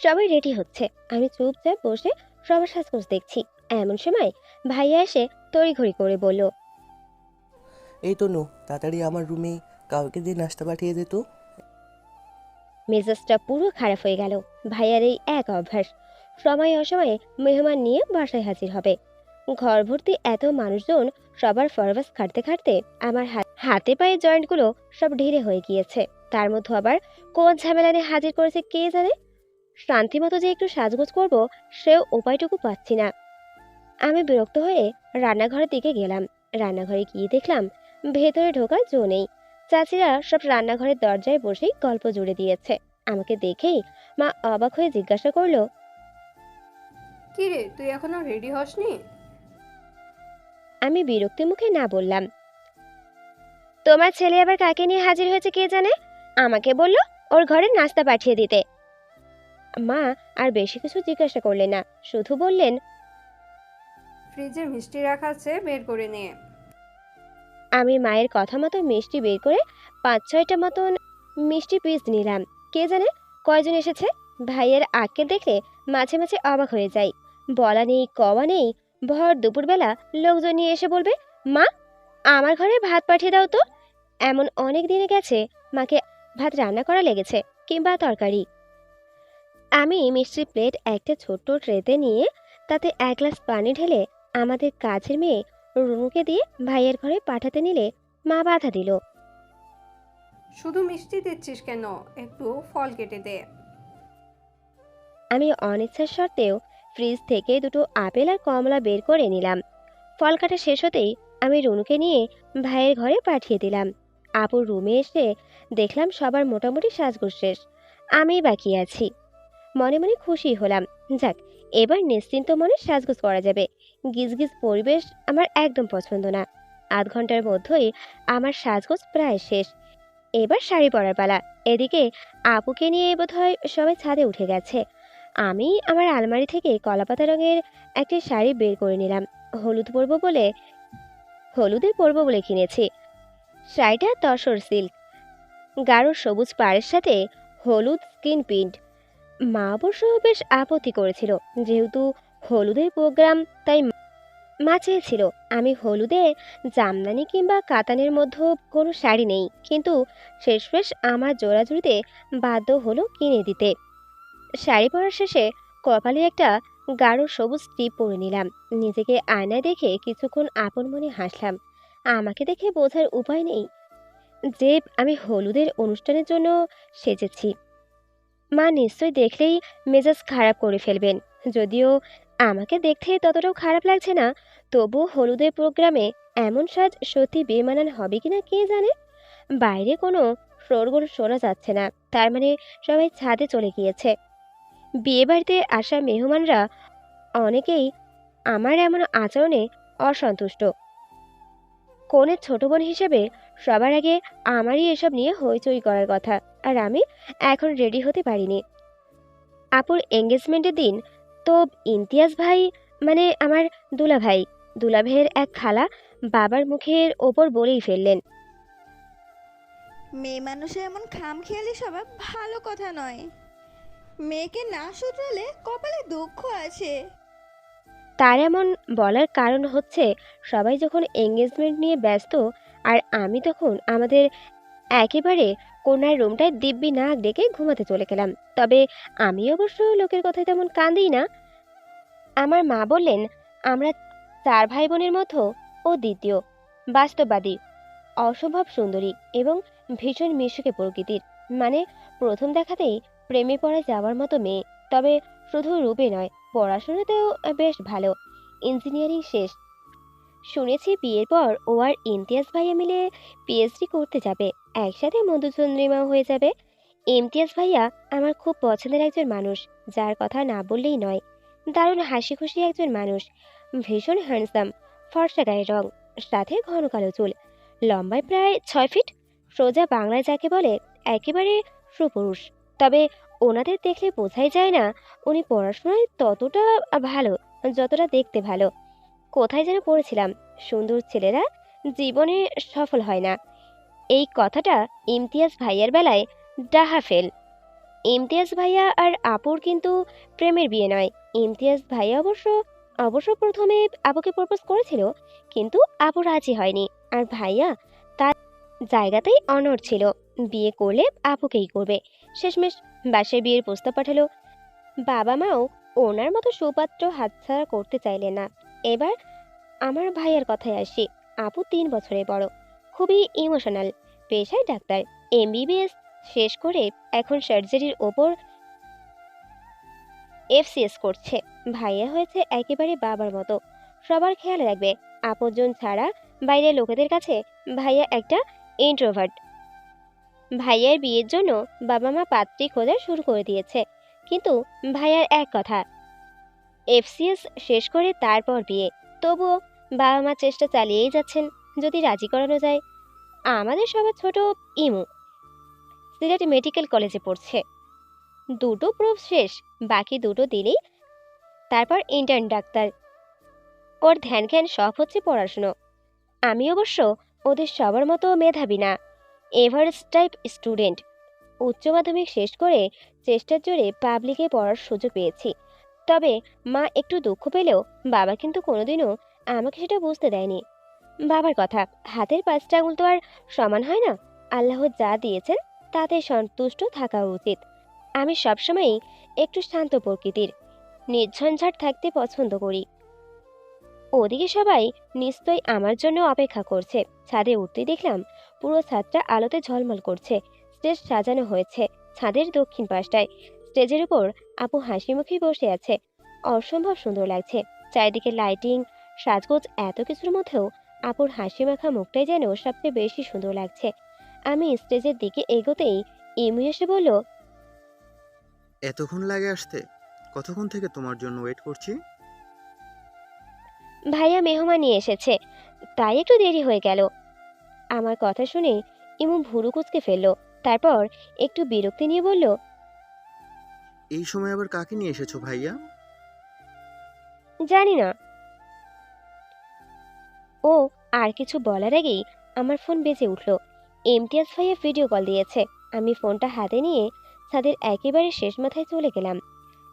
সবাই রেডি হচ্ছে। আমি চুপচাপ বসে সবার সাজগোজ দেখছি। এমন সময় ভাইয়া এসে তড়িঘড়ি করে বলল এই তো নো তাড়াতাড়ি আমার রুমে কাউকে দিয়ে নাস্তা পাঠিয়ে দে তো। মেজাজটা পুরো খারাপ হয়ে গেল ভাইয়ার এই এক অভ্যাস। সময় অসময়ে মেহমান নিয়ে বাসায় হাজির হবে। ঘর ভর্তি এত মানুষজন সবার ফরওয়াস খাটতে খাটতে আমার হাতে পায়ে জয়েন্টগুলো সব ঢিলে হয়ে গিয়েছে। তার মধ্যে আবার কোন ঝামেলা নিয়ে হাজির করেছে কে জানে? শান্তি মতো যে একটু সাজগোজ করব সেও উপায়টুকু পাচ্ছি না। আমি বিরক্ত হয়ে রান্নাঘরের দিকে গেলাম। রান্নাঘরে গিয়ে দেখলাম ভেতরে ঢোকার জো নেই। চাচিরা সব রান্নাঘরের দরজায় বসেই গল্প জুড়ে দিয়েছে। আমাকে দেখেই মা অবাক হয়ে জিজ্ঞাসা করল কি রে তুই এখনও রেডি হসনি? আমি বিরক্তি মুখে না বললাম তোমার ছেলে আবার কাকে নিয়ে হাজির হয়েছে কে জানে? আমাকে বলল ওর ঘরে নাস্তা পাঠিয়ে দিতে। মা আর বেশি কিছু জিজ্ঞাসা করলেন না শুধু বললেন ফ্রিজে মিষ্টি রাখা আছে বের করে নে আমি মায়ের কথা মতো মিষ্টি বের করে পাঁচ ছয়টা মতন মিষ্টি পিস নিলাম। কে জানে কয়জন এসেছে? ভাইয়ের আঁককে দেখলে মাঝে মাঝে অবাক হয়ে যাই। বলা নেই কওয়া নেই ভর দুপুরবেলা লোকজন নিয়ে এসে বলবে মা আমার ঘরে ভাত পাঠিয়ে দাও তো। এমন অনেক দিনে গেছে মাকে ভাত রান্না করা লেগেছে কিংবা তরকারি। আমি মিষ্টির প্লেট একটা ছোট্ট ট্রেতে নিয়ে তাতে এক গ্লাস পানি ঢেলে আমাদের কাছের মেয়ে রুনুকে দিয়ে ভাইয়ের ঘরে পাঠাতে নিলে মা বাধা দিল। শুধু মিষ্টি দিচ্ছিস কেন? একটু ফল কেটে দে। আমি অনিচ্ছার সত্ত্বেও ফ্রিজ থেকে দুটো আপেল আর কমলা বের করে নিলাম। ফল কাটা শেষ হতেই আমি রুনুকে নিয়ে ভাইয়ের ঘরে পাঠিয়ে দিলাম। আপুর রুমে এসে দেখলাম সবার মোটামুটি সাজগোজ শেষ। আমি বাকি আছি। মনে মনে খুশি হলাম। যাক, এবার নিশ্চিন্ত মনে সাজগোজ করা যাবে। গিজগিজ পরিবেশ আমার একদম পছন্দ না। আধ ঘণ্টার মধ্যেই আমার সাজগোজ প্রায় শেষ। এবার শাড়ি পরার পালা। এদিকে আপুকে নিয়ে বোধহয় সবাই ছাদে উঠে গেছে। আমি আমার আলমারি থেকে কলাপাতা রঙের একটি শাড়ি বের করে নিলাম। হলুদ পরবো বলে হলুদে পরবো বলে কিনেছি। শাড়িটা তসর সিল্ক। গাঢ় সবুজ পাড়ের সাথে হলুদ স্কিন প্রিন্ট। মা অবশ্য বেশ আপত্তি করেছিল। যেহেতু হলুদের প্রোগ্রাম, তাই মা চেয়েছিল। আমি হলুদে, জামদানি কিংবা কাতানের মধ্যে কোনো শাড়ি নেই। কিন্তু শেষমেশ আমার জোড়াজুড়িতে বাধ্য হলো কিনে দিতে। শাড়ি পরার শেষে কপালে একটা গাঢ় সবুজ টিপ পরে নিলাম। নিজেকে আয়নায় দেখে কিছুক্ষণ আপন মনে হাসলাম। আমাকে দেখে বোঝার উপায় নেই। যে আমি হলুদের অনুষ্ঠানের জন্য সেজেছি। মা নিশ্চয়ই দেখলেই মেজাজ খারাপ করে ফেলবেন। যদিও আমাকে দেখতে ততটাও খারাপ লাগছে না, তবু হলুদের প্রোগ্রামে এমন সাজ সত্যি বেমানান হবে কিনা কে জানে? বাইরে কোনো শোরগোল শোনা যাচ্ছে না, তার মানে সবাই ছাদে চলে গিয়েছে। বিয়েবাড়িতে আসা মেহমানরা অনেকেই আমার এমন আচরণে অসন্তুষ্ট। কনের ছোট বোন হিসেবে সবার আগে আমারই এসব নিয়ে হইচই করার কথা আর আমি এখন রেডি হতে পারিনি। আপুর এঙ্গেজমেন্টের দিন তো ইমতিয়াজ ভাই মানে আমার দুলা ভাই দুলা ভাইয়ের এক খালা বাবার মুখের ওপর বলেই ফেললেন। মেয়ে মানুষের এমন খাম খেয়ালি স্বভাব ভালো কথা নয়। মেয়েকে না শুধরালে কপালে দুঃখ আছে। তার এমন বলার কারণ হচ্ছে সবাই যখন এঙ্গেজমেন্ট নিয়ে ব্যস্ত আর আমি তখন আমাদের একেবারে কোনার রুমটায় দিব্যি নাক ডেকে ঘুমাতে চলে গেলাম। তবে আমি অবশ্য লোকের কথায় তেমন কাঁদি না। আমার মা বললেন, আমরা চার ভাই বোনের মতো ও দ্বিতীয়, বাস্তববাদী, অসম্ভব সুন্দরী এবং ভীষণ মিশুকে প্রকৃতির। মানে প্রথম দেখাতেই প্রেমে পড়ে যাওয়ার মতো মেয়ে, তবে শুধু রূপে নয়, পড়াশোনাতেও বেশ ভালো। ইঞ্জিনিয়ারিং শেষ শুনেছি বিয়ের পর ও আর ইমতিয়াজ ভাইয়া মিলে পিএইচডি করতে যাবে। একসাথে মধুচন্দ্রিমাও হয়ে যাবে। ইমতিয়াজ ভাইয়া আমার খুব পছন্দের একজন মানুষ, যার কথা না বললেই নয়। দারুণ হাসি খুশি একজন মানুষ। ভীষণ হ্যান্ডসাম ফর্সা গায়ের রং, সাথে ঘন কালো চুল। লম্বায় প্রায় ছয় ফিট। সোজা বাংলায় যাকে বলে একেবারে সুপুরুষ। তবে ওনাদের দেখলে বোঝাই যায় না, উনি পড়াশোনায় ততটা ভালো, যতটা দেখতে ভালো। কোথায় যেন পড়েছিলাম। সুন্দর ছেলেরা জীবনে সফল হয় না। এই কথাটা ইমতিয়াজ ভাইয়ার বেলায় ডাহা ফেল। ইমতিয়াজ ভাইয়া আর আপুর কিন্তু প্রেমের বিয়ে নয়। ইমতিয়াজ ভাইয়া অবশ্য অবশ্য প্রথমে আপুকে প্রপোজ করেছিল, কিন্তু আপু রাজি হয়নি। আর ভাইয়া তার জায়গাতেই অনড় ছিল। বিয়ে করলে আপুকেই করবে। শেষমেশ বাসায় বিয়ের প্রস্তাব পাঠালো। বাবা মাও ওনার মতো সুপাত্র হাতছাড়া করতে চাইলেন না। এবার আমার ভাইয়ের কথায় আসি। আপু তিন বছরে বড়। খুবই ইমোশনাল পেশায় ডাক্তার। এমবিবিএস শেষ করে এখন সার্জারির ওপর এফসিএস করছে। ভাইয়া হয়েছে একেবারে বাবার মতো। সবার খেয়াল রাখবে, আপনজন ছাড়া বাইরের লোকেদের কাছে ভাইয়া একটা ইন্ট্রোভার্ট ভাইয়ার বিয়ের জন্য বাবা মা পাত্রী খোঁজা শুরু করে দিয়েছে। কিন্তু ভাইয়ার এক কথা এফসিএস শেষ করে তারপর বিয়ে। তবুও বাবা মা চেষ্টা চালিয়েই যাচ্ছেন, যদি রাজি করানো যায়। আমাদের সবার ছোট ইমু। সিলেট মেডিকেল কলেজে পড়ছে। দুটো প্রুফ শেষ, বাকি দুটো দিলেই তারপর ইন্টার্ন ডাক্তার। ওর ধ্যান জ্ঞান সব হচ্ছে পড়াশুনো। আমি অবশ্য ওদের সবার মতো মেধাবী না। এভারেজ টাইপ স্টুডেন্ট উচ্চ মাধ্যমিক শেষ করে চেষ্টার জোরে পাবলিকে পড়ার সুযোগ পেয়েছি। তবে মা একটু দুঃখ পেলেও বাবা কিন্তু কোনোদিনও আমাকে সেটা বুঝতে দেয়নি। বাবার কথা, হাতের পাঁচটা আঙুল তো আর সমান হয় না। আল্লাহ যা দিয়েছেন, তাতে সন্তুষ্ট থাকা উচিত। আমি সবসময়ই একটু শান্ত প্রকৃতির, নির্ঝঞ্ঝাট থাকতে পছন্দ করি। ওদিকে সবাই নিশ্চয়ই আমার জন্য অপেক্ষা করছে। ছাদে উঠতে দেখলাম পুরো ছাদটা আলোতে ঝলমল করছে। স্টেজ সাজানো হয়েছে, ছাদের দক্ষিণ পাশটায়। স্টেজের উপর আপু হাসি মুখে বসে আছে। অসম্ভব সুন্দর লাগছে। চারিদিকে লাইটিং সাজগোজ এত কিছুর মধ্যেও আপুর হাসি মাখা মুখটাই যেন সবচেয়ে বেশি সুন্দর লাগছে। আমি স্টেজের দিকে এগোতেই ইমু এসে বলল এতক্ষণ লাগে আসতে। কতক্ষণ থেকে তোমার জন্য ওয়েট করছি? ভাইয়া মেহমান নিয়ে এসেছে। তাই একটু দেরি হয়ে গেল। আমার কথা শুনে ইমু ভুরু কুচকে ফেলল। তারপর একটু বিরক্তি নিয়ে বলল এই সময় আবার কাকে নিয়ে এসেছ ভাইয়া? জানি না। ও আর কিছু বলার আগেই আমার ফোন বেজে উঠল। ইমতিয়াজ ভাইয়া ভিডিও কল দিয়েছে। আমি ফোনটা হাতে নিয়ে ছাদের একেবারে শেষ মাথায় চলে গেলাম।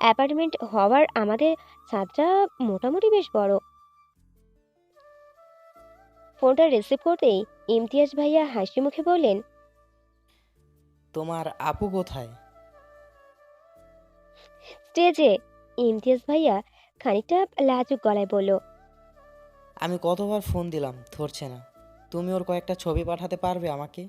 অ্যাপার্টমেন্ট হওয়ার আমাদের ছাদটা মোটামুটি বেশ বড়। ফোনটা রিসিভ করতেই ইমতিয়াজ ভাইয়া হাসি মুখে বললেন তোমার আপু কোথায়? স্টেজে ইমতিয়াজ ভাইয়া খানিকটা লাজুক গলায় বলল আমি কতবার ফোন দিলাম ধরছে না। তুমি ওর কয়েকটা ছবি পাঠাতে পারবে আমাকে?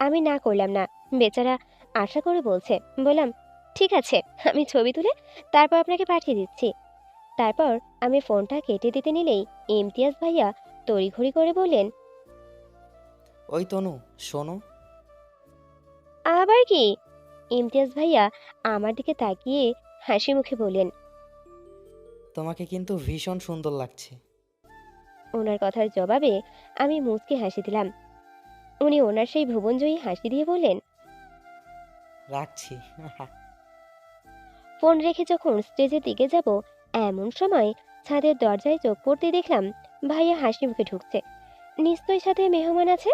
আমি না করলাম না বেচারা আশা করে বলছে বললাম ঠিক আছে আমি ছবি তুলে তারপর আপনাকে পাঠিয়ে দিচ্ছি। তারপর আমি ফোনটা কেটে দিতে নিলেই ইমতিয়াজ ভাইয়া তড়িঘড়ি করে বললেন ওই তনু শোনো। আবার কি? ইমতিয়াজ ভাইয়া আমার দিকে তাকিয়ে হাসি মুখে বললেন তোমাকে কিন্তু ভীষণ সুন্দর লাগছে। ওনার কথার জবাবে আমি মুচকে হাসি দিলাম। উনি ওনার সেই ভুবনজয়ী হাসি দিয়ে বললেন রাখছি। ফোন রেখে যখন স্টেজের দিকে যাব এমন সময় ছাদের দরজায় চোখ পড়তে দেখলাম ভাইয়া হাসি মুখে ঢুকছে। নিশ্চয়ই সাথে মেহমান আছে?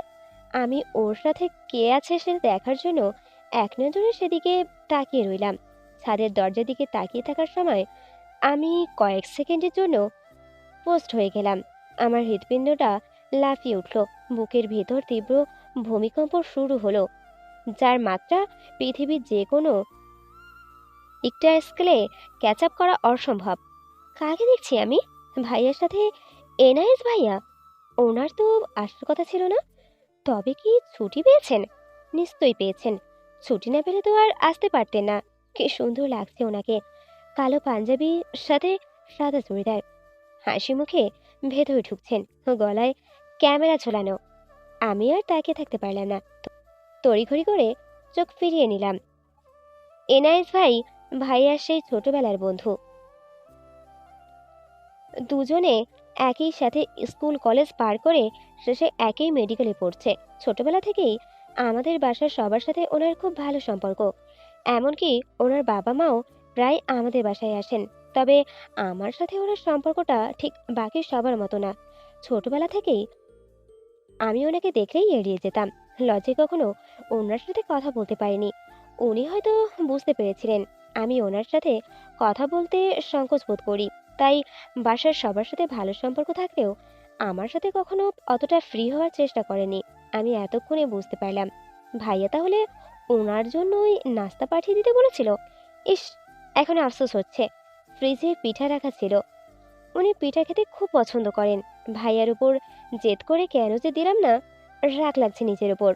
আমি ওর সাথে কে আছে সেটা দেখার জন্য এক নজরে সেদিকে তাকিয়ে রইলাম। ছাদের দরজার দিকে তাকিয়ে থাকার সময় আমি কয়েক সেকেন্ডের জন্য পোস্ট হয়ে গেলাম। আমার হৃৎপিণ্ডটা লাফিয়ে উঠল। বুকের ভেতর তীব্র ভূমিকম্প শুরু হলো, যার মাত্রা পৃথিবীর যে কোনো একটা স্কেলে ক্যাচ আপ করা অসম্ভব। কাকে দেখছি আমি? ভাইয়ার সাথে এনআইএস ভাইয়া? ওনার তো আসার কথা ছিল না। তবে কি ছুটি পেয়েছেন? নিশ্চয়ই পেয়েছেন। ছুটি না পেলে তো আর আসতে পারতেন না। কি সুন্দর লাগছে ওনাকে। কালো পাঞ্জাবির সাথে সাদা চুড়িদার। হাসি মুখে ভেতরে ঢুকছেন, গলায় ক্যামেরা ঝোলানো। আমি আর তাকে থাকতে পারলাম না। তড়িঘড়ি করে চোখ ফিরিয়ে নিলাম। এনআইএস ভাই ভাইয়ার সেই ছোটবেলার বন্ধু। দুজনে একই সাথে স্কুল, কলেজ পার করে শেষে একই মেডিকেলে পড়ছে। ছোটবেলা থেকেই আমাদের বাসার সবার সাথে ওনার খুব ভালো সম্পর্ক। এমনকি ওনার বাবা মাও প্রায় আমাদের বাসায় আসেন। তবে আমার সাথে ওনার সম্পর্কটা ঠিক বাকি সবার মতো না। ছোটবেলা থেকেই আমি ওনাকে দেখলেই এড়িয়ে যেতাম। লজ্জে কখনো ওনার সাথে কথা বলতে পারিনি। উনি হয়তো বুঝতে পেরেছিলেন আমি ওনার সাথে কথা বলতে সংকোচ বোধ করি। তাই বাসার সবার সাথে ভালো সম্পর্ক থাকলেও আমার সাথে কখনো অতটা ফ্রি হওয়ার চেষ্টা করেনি। আমি এতক্ষণে বুঝতে পারলাম। ভাইয়া তাহলে ওনার জন্যই নাস্তা পাঠিয়ে দিতে বলেছিল? ইস, এখন আফসোস হচ্ছে। ফ্রিজে পিঠা রাখা ছিল। উনি পিঠা খেতে খুব পছন্দ করেন। ভাইয়ার উপর জেদ করে কেন যে দিলাম না, রাগ লাগছে নিজের উপর।